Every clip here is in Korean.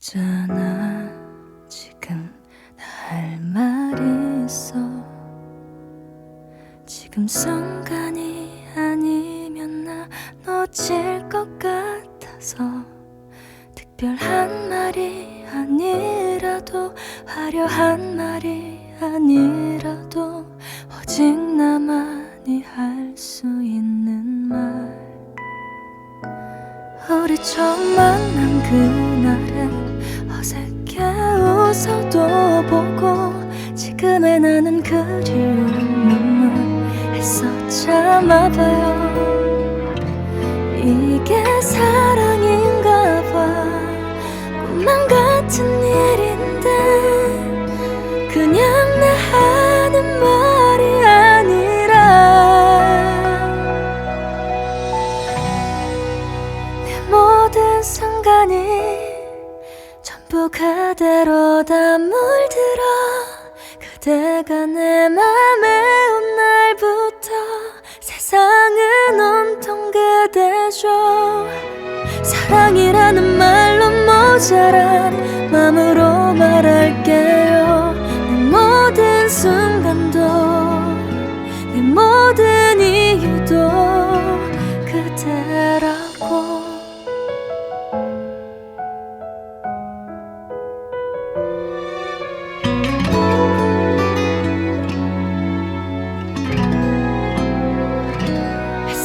있잖아. 지금 나 할 말이 있어. 지금 순간이 아니면 나 놓칠 것 같아서 특별한 말이 아니라도 화려한 말이 아니라도 오직 나만이 할 수 있는 말. 우리 처음 만난 그날은 어색해 웃어도 보고 지금의 나는 눈물 애써 참아봐요. 이게 사랑인가 봐. 꿈만 같은 일인데 그냥 내 하는 말이 아니라. 내 모든 순간이 전부 그대로 다 물들어 그대가 내 맘에 온 날부터 세상은 온통 그대죠. 사랑이라는 말로 모자란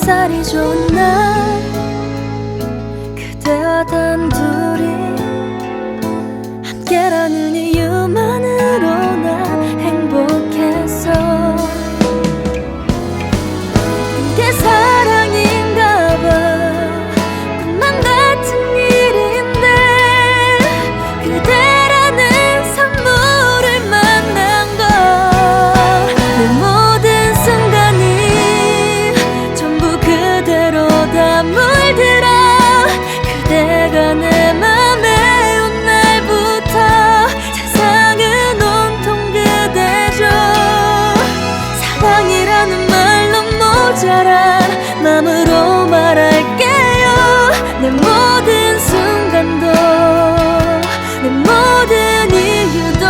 햇살이 좋은 날 자란 마음으로 말할게요. 내 모든 순간도 내 모든 이유도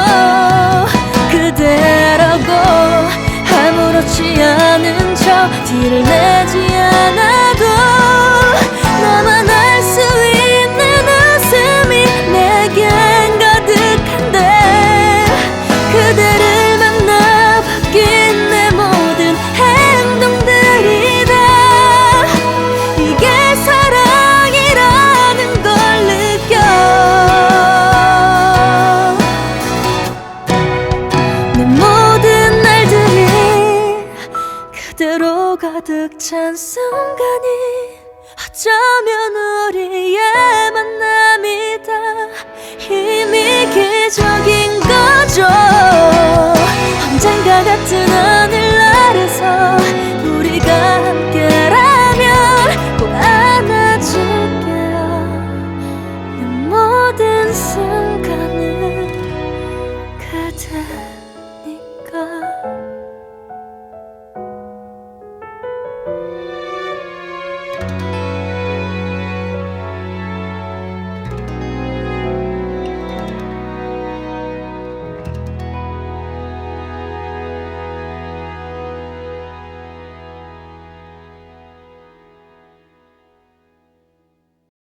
그대라고 아무렇지 않은 척 뒤를 내지 가득 찬 순간이 어쩌면 우리의 만남이다. 이미 기적인 거죠. 언젠가 같은 하늘